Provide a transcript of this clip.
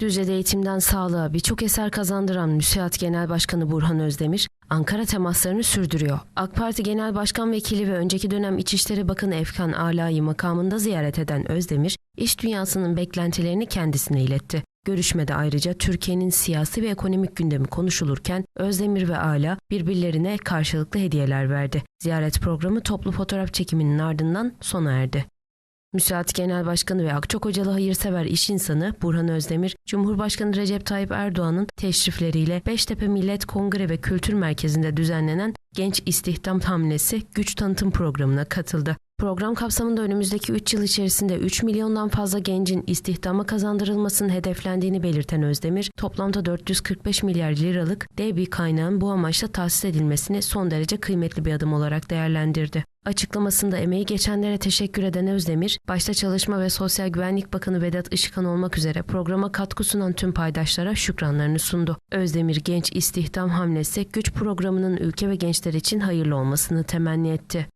Düzce'de eğitimden sağlığa birçok eser kazandıran MÜSİAD Genel Başkanı Burhan Özdemir, Ankara temaslarını sürdürüyor. AK Parti Genel Başkan Vekili ve önceki dönem İçişleri Bakanı Efkan Ala'yı makamında ziyaret eden Özdemir, iş dünyasının beklentilerini kendisine iletti. Görüşmede ayrıca Türkiye'nin siyasi ve ekonomik gündemi konuşulurken Özdemir ve Ala birbirlerine karşılıklı hediyeler verdi. Ziyaret programı toplu fotoğraf çekiminin ardından sona erdi. Müsaat Genel Başkanı ve Akçakocalı hayırsever iş insanı Burhan Özdemir, Cumhurbaşkanı Recep Tayyip Erdoğan'ın teşrifleriyle Beştepe Millet Kongre ve Kültür Merkezi'nde düzenlenen Genç İstihdam Hamlesi Güç Tanıtım Programı'na katıldı. Program kapsamında önümüzdeki 3 yıl içerisinde 3 milyondan fazla gencin istihdama kazandırılmasının hedeflendiğini belirten Özdemir, toplamda 445 milyar liralık dev bir kaynağın bu amaçla tahsis edilmesini son derece kıymetli bir adım olarak değerlendirdi. Açıklamasında emeği geçenlere teşekkür eden Özdemir, başta Çalışma ve Sosyal Güvenlik Bakanı Vedat Işıkhan olmak üzere programa katkı sunan tüm paydaşlara şükranlarını sundu. Özdemir Genç İstihdam Hamlesi Güç programının ülke ve gençler için hayırlı olmasını temenni etti.